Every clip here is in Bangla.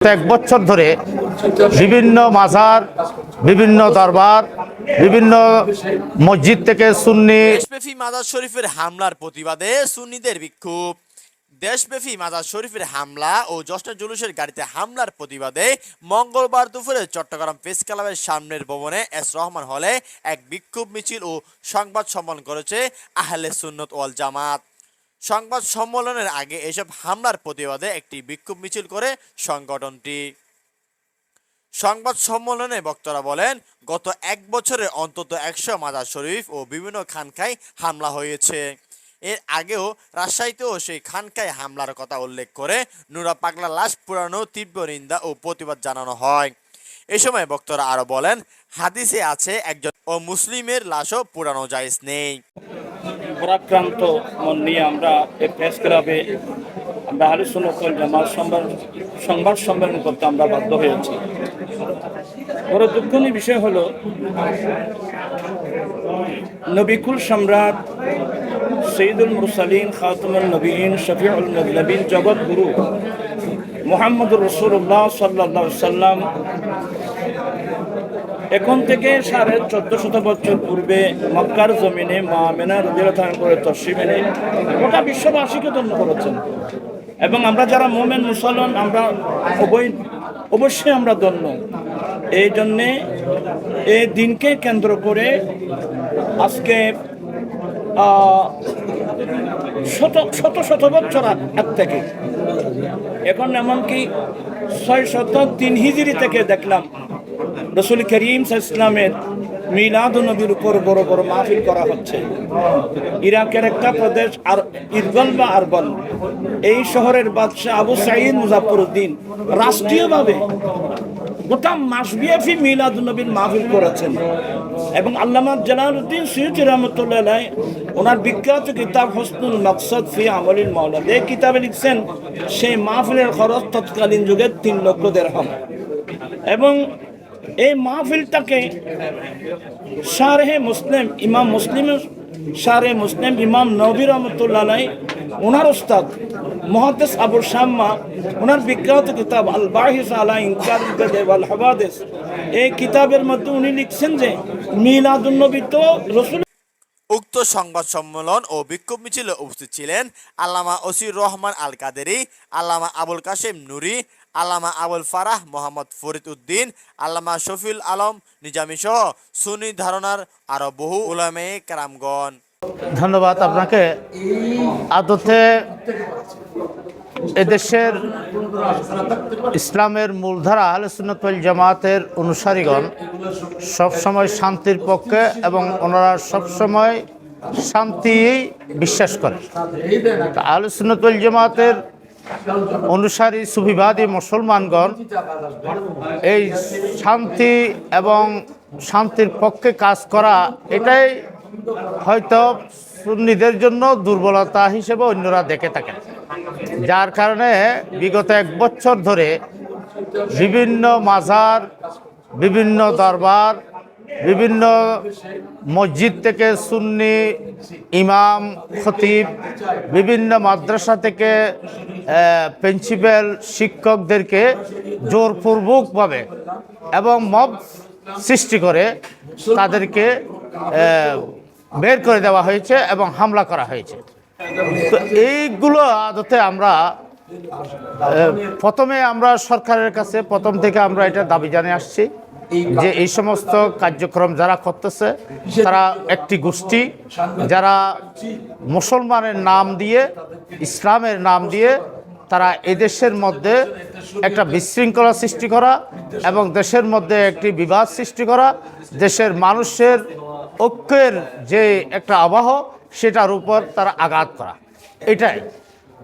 এক বছর ধরে বিভিন্ন মাজার, বিভিন্ন দরবার, বিভিন্ন মসজিদ থেকে সুন্নি দেশব্যাপী মাজার শরীফের হামলার প্রতিবাদে সুন্নিদের বিক্ষোভ। দেশব্যাপী মাজার শরীফের হামলা ও জশ্ন জুলুসের গাড়িতে হামলার প্রতিবাদে মঙ্গলবার দুপুরে চট্টগ্রাম প্রেস ক্লাবের সামনের ভবনে এস রহমান হলে এক বিক্ষোভ মিছিল ও সংবাদ সম্মেলন করেছে আহলে সুন্নত ওয়াল জামাত। সংবাদ সম্মেলনের আগে এসব হামলার প্রতিবাদে একটি বিক্ষোভ মিছিল করে সংগঠনটি। সংবাদ সম্মেলনে বক্তারা বলেন, গত এক বছরে অন্তত একশো মাজার শরীফ ও বিভিন্ন খানকায় হামলা হয়েছে। এর আগেও রাজশাহীতেও সেই খানকায় হামলার কথা উল্লেখ করে নুরা পাগলা লাশ পুরানো তীব্র নিন্দা ও প্রতিবাদ জানানো হয়। এ সময় বক্তারা আরও বলেন, হাদিসে আছে, একজন ও মুসলিমের লাশও পুরানো জায়েজ নেই। পরাক্রান্ত মন নিয়ে আমরা এই প্রেস ক্লাবে আমরা আলোচনা করে জামাত সংবাদ সংবাদ সম্মেলন করতে আমরা বাধ্য হয়েছি। বড় দুঃখনীয় বিষয় হলো, নবিকুল সম্রাট সঈদুল মুরসালিন খাতুমুল নবীন, শফিউল নবীন জগৎ গুরু মোহাম্মদুর রসুল্লাহ সাল্লাহ সাল্লাম এখন থেকে সাড়ে চোদ্দ শত বছর পূর্বে মক্কার জমিনে মা মেনা রুদির করে তসিম এনে গোটা বিশ্ববাসীকে ধন্য করেছেন। এবং আমরা যারা মোমেন, মুসলমান, আমরা অবৈ, অবশ্যই আমরা ধন্য। এই জন্যে এই দিনকে কেন্দ্র করে আজকে শত শত শত বছর এক থেকে। এখন এমনকি ছয় শত তিন হিজড়ি থেকে দেখলাম রসুল করিম ইসলামের মিলাদ নবীর উপর বড় বড় মাহফিল করা হচ্ছে। ইরাকের একটা প্রদেশ আর ইরবল বা আরবল এই শহরের বাদশাহ আবু সাইদ মুজাফরউদ্দিন রাষ্ট্রীয়ভাবে গোটা মাসবিয়াফি মিলাদ নবীর মাহফিল করেছেন। এবং আল্লামা জালালউদ্দিন সৈয়দ রহমতুল্লাহ ওনার বিখ্যাত কিতাব হসনুল মকসদ ফি আমলিল মাওলাদ এই কিতাবে লিখছেন, সেই মাহফিলের খরচ তৎকালীন যুগে তিন লক্ষ দেড়হাম। এবং এই মাহফিলটাকে শারহে মুসলিম, ইমাম মুসলিম সারে মুসলিম, ইমাম নবী রহমতুল্লাহ ওনার ওস্তাদ মহাদেস আবুল শাম্মা ওনার বিখ্যাত কিতাব আল বাহিস আলা ইনকার এই কিতাবের মধ্যে উনি লিখছেন যে মিলাদুন্নবী তো রসুল সংবাদ সম্মেলন ও বিক্ষোভ মিছিলে উপস্থিত ছিলেন আল্লামা ওসির রহমান আল কাদেরি আল্লামা আবুল কাশেম নুরি, আল্লামা আবুল ফারাহ মোহাম্মদ ফরিদ উদ্দিন, আল্লামা শফিউল আলম নিজামী সহ সুনি ধারণার আরও বহু উলামে কারামগণ। ধন্যবাদ আপনাকে। আদতে এদেশের ইসলামের মূলধারা ওয়াল জামাতের অনুসারীগণ সবসময় শান্তির পক্ষে এবং ওনারা সবসময় শান্তি বিশ্বাস করে। সুন্নত জামাতের অনুসারী, সুফিবাদী মুসলমানগণ এই শান্তি এবং শান্তির পক্ষে কাজ করা, এটাই হয়তো সুন্নিদের জন্য দুর্বলতা হিসেবে অন্যরা দেখে থাকেন। যার কারণে বিগত এক বছর ধরে বিভিন্ন মাজার, বিভিন্ন দরবার বিভিন্ন মসজিদ থেকে সুন্নি, ইমাম, খতিব, বিভিন্ন মাদ্রাসা থেকে প্রিন্সিপাল, শিক্ষকদেরকে জোরপূর্বকভাবে এবং মব সৃষ্টি করে তাদেরকে বের করে দেওয়া হয়েছে এবং হামলা করা হয়েছে। তো এইগুলো আদতে আমরা প্রথমে আমরা সরকারের কাছে প্রথম থেকে আমরা এটা দাবি জানিয়ে আসছি। যে এই সমস্ত কার্যক্রম যারা করতেছে তারা একটি গোষ্ঠী যারা মুসলমানের নাম দিয়ে ইসলামের নাম দিয়ে তারা এদেশের মধ্যে একটা বিশৃঙ্খলা সৃষ্টি করা এবং দেশের মধ্যে একটি বিবাদ সৃষ্টি করা দেশের মানুষের ঐক্যের যে একটা আবহ সেটার উপর তারা আঘাত করা। এটাই।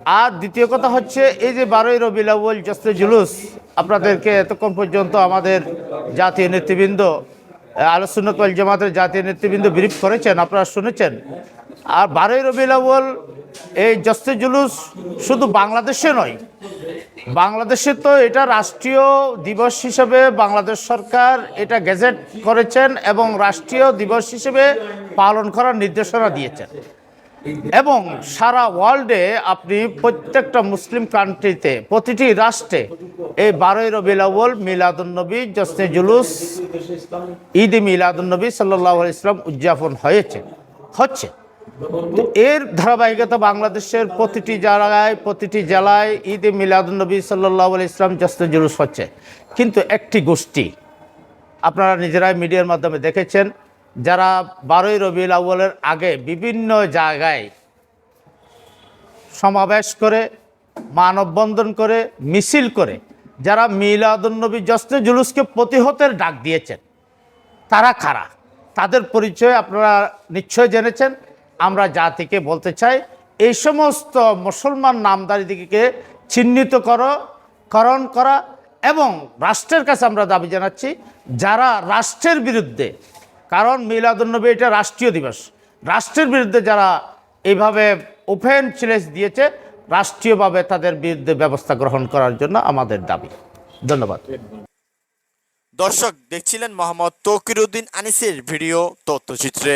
আর দ্বিতীয় কথা হচ্ছে, এই যে বারোই রবিউল আউ্বাল জস্তে জুলুস, আপনাদেরকে এতক্ষণ পর্যন্ত আমাদের জাতীয় নেতৃবৃন্দ আলোচনাত জামাতের জাতীয় নেতৃবৃন্দ ব্রিফ করেছেন, আপনারা শুনেছেন। আর বারোই রবিউল আউ্বাল এই জস্তে জুলুস শুধু বাংলাদেশে নয়, বাংলাদেশে তো এটা রাষ্ট্রীয় দিবস হিসেবে বাংলাদেশ সরকার এটা গেজেট করেছেন এবং রাষ্ট্রীয় দিবস হিসেবে পালন করার নির্দেশনা দিয়েছেন। এবং সারা ওয়ার্ল্ডে আপনি প্রত্যেকটা মুসলিম কান্ট্রিতে প্রতিটি রাষ্ট্রে এই বারোই রবিউল আউ্বল মিলাদুন্নবী জসনে জুলুস, ঈদ মিলাদুন্নবী সাল্লাহ ইসলাম উদযাপন হয়েছে, হচ্ছে। এর ধারাবাহিকতা বাংলাদেশের প্রতিটি জায়গায়, প্রতিটি জেলায় ঈদ মিলাদুন্নবী সাল্লাহ ইসলাম জসনে জুলুস হচ্ছে। কিন্তু একটি গোষ্ঠী, আপনারা নিজেরাই মিডিয়ার মাধ্যমে দেখেছেন যারা বারোই রবিউল আউ্বলের আগে বিভিন্ন জায়গায় সমাবেশ করে, মানববন্ধন করে, মিছিল করে, যারা মিলাদুন্নবী জসনে জুলুসকে প্রতিহতের ডাক দিয়েছেন, তারা খারা তাদের পরিচয় আপনারা নিশ্চয় জেনেছেন। আমরা জাতিকে বলতে চাই, এই সমস্ত মুসলমান নামদারিদিকে চিহ্নিত করো, করণ করা এবং রাষ্ট্রের কাছে আমরা দাবি জানাচ্ছি, যারা রাষ্ট্রের বিরুদ্ধে কারণ মিলাদুলনবী এটা রাষ্ট্রীয় দিবস। রাষ্ট্রের বিরুদ্ধে যারা এইভাবে ওপেন চ্যালেঞ্জ দিয়েছে, রাষ্ট্রীয়ভাবে তাদের বিরুদ্ধে ব্যবস্থা গ্রহণ করার জন্য আমাদের দাবি। ধন্যবাদ। দর্শক, দেখছিলেন মোহাম্মদ তকিরউদ্দিন আনিসের ভিডিও তথ্যচিত্রে।